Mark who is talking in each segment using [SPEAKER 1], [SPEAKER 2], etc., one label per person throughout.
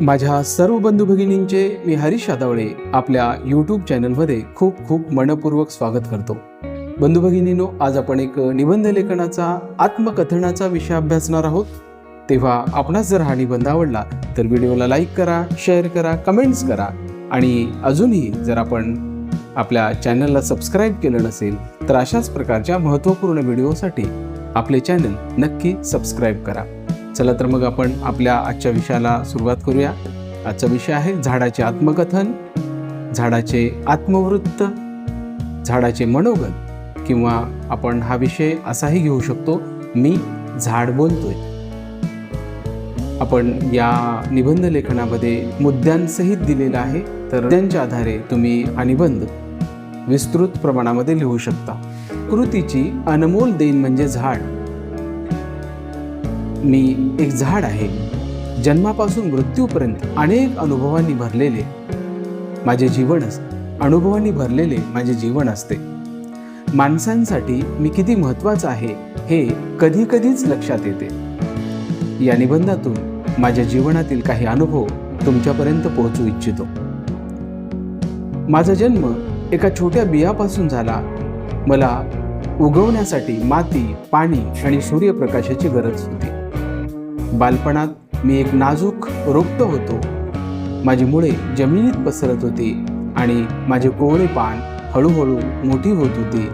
[SPEAKER 1] माझ्या सर्व बंधू भगिनींचे मी हरीश आदावळे आपल्या यूट्यूब चॅनलमध्ये खूप खूप मनपूर्वक स्वागत करतो. बंधू भगिनीनो आज आपण एक निबंध लेखनाचा आत्मकथनाचा विषय अभ्यासणार आहोत. तेव्हा आपणास जर हा निबंध आवडला तर व्हिडिओला लाईक करा शेअर करा कमेंट्स करा. आणि अजूनही जर आपण आपल्या चॅनलला सबस्क्राईब केलं नसेल तर अशाच प्रकारच्या महत्त्वपूर्ण व्हिडिओसाठी आपले चॅनल नक्की सबस्क्राईब करा. चला तर मग आपण आपल्या आजच्या विषयाला सुरुवात करूया. आजचा विषय आहे झाडाचे आत्मकथन झाडाचे आत्मवृत्त झाडाचे मनोगत. किंवा आपण हा विषय असाही घेऊ शकतो मी झाड बोलतोय. आपण या निबंध लेखनामध्ये मुद्द्यांसहित दिलेला आहे तर त्यांच्या आधारे तुम्ही हा निबंध विस्तृत प्रमाणामध्ये लिहू शकता. कृतीची अनमोल देण म्हणजे झाड. मी एक झाड आहे. जन्मापासून मृत्यूपर्यंत अनेक अनुभवांनी भरलेले माझे जीवन अनुभवांनी भरलेले माझे जीवन असते. माणसांसाठी मी किती महत्वाचं आहे हे कधी कधीच लक्षात येते. या निबंधातून माझ्या जीवनातील काही अनुभव तुमच्यापर्यंत पोहोचू इच्छितो. माझा जन्म एका छोट्या बियापासून झाला. मला उगवण्यासाठी माती पाणी आणि सूर्यप्रकाशाची गरज होती. बालपणात मी एक नाजूक रोपटं होतो. माझी मुळे जमिनीत पसरत होती आणि माझे कोवळे पान हळूहळू मोठी होत होती.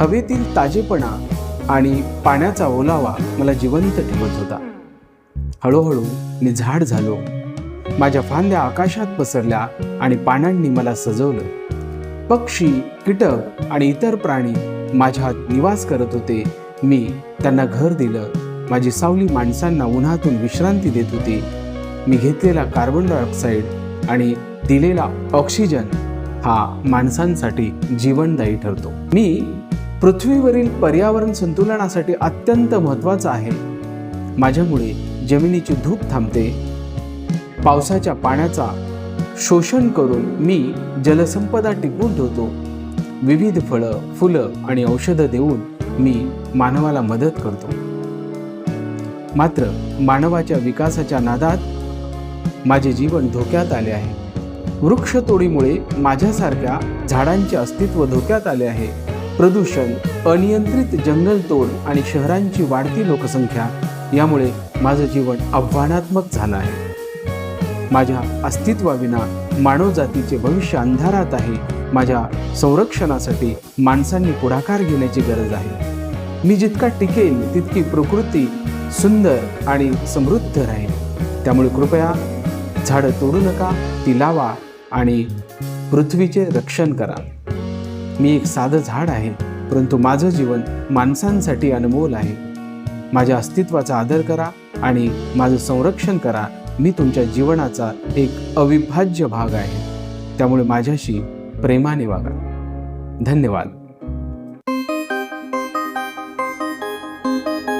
[SPEAKER 1] हवेतील ताजेपणा आणि पाण्याचा ओलावा मला जिवंत ठेवत होता. हळूहळू मी झाड झालो. माझ्या फांद्या आकाशात पसरल्या आणि पानांनी मला सजवलं. पक्षी कीटक आणि इतर प्राणी माझ्यात निवास करत होते. मी त्यांना घर दिलं. माझी सावली माणसांना उन्हातून विश्रांती देत होती. मी घेतलेला कार्बन डायऑक्साईड आणि दिलेला ऑक्सिजन हा माणसांसाठी जीवनदायी ठरतो. मी पृथ्वीवरील पर्यावरण संतुलनासाठी अत्यंत महत्त्वाचा आहे. माझ्यामुळे जमिनीची धूप थांबते. पावसाच्या पाण्याचा शोषण करून मी जलसंपदा टिकवून ठेवतो. विविध फळं फुलं आणि औषधं देऊन मी मानवाला मदत करतो. मात्र मानवाच्या विकासाच्या नादात माझे जीवन धोक्यात आले आहे. वृक्षतोडीमुळे माझ्यासारख्या झाडांचे अस्तित्व धोक्यात आले आहे. प्रदूषण अनियंत्रित जंगलतोड आणि शहरांची वाढती लोकसंख्या यामुळे माझं जीवन आव्हानात्मक झालं आहे. माझ्या अस्तित्वाविना मानवजातीचे भविष्य अंधारात आहे. माझ्या संरक्षणासाठी माणसांनी पुढाकार घेण्याची गरज आहे. मी जितका टिकेल तितकी प्रकृती सुंदर आणि समृद्ध राहील. त्यामुळे कृपया झाडं तोडू नका ती लावा आणि पृथ्वीचे रक्षण करा. मी एक साधं झाड आहे परंतु माझं जीवन माणसांसाठी अनमोल आहे. माझ्या अस्तित्वाचा आदर करा आणि माझं संरक्षण करा. मी तुमच्या जीवनाचा एक अविभाज्य भाग आहे. त्यामुळे माझ्याशी प्रेमाने वागा. धन्यवाद. thank you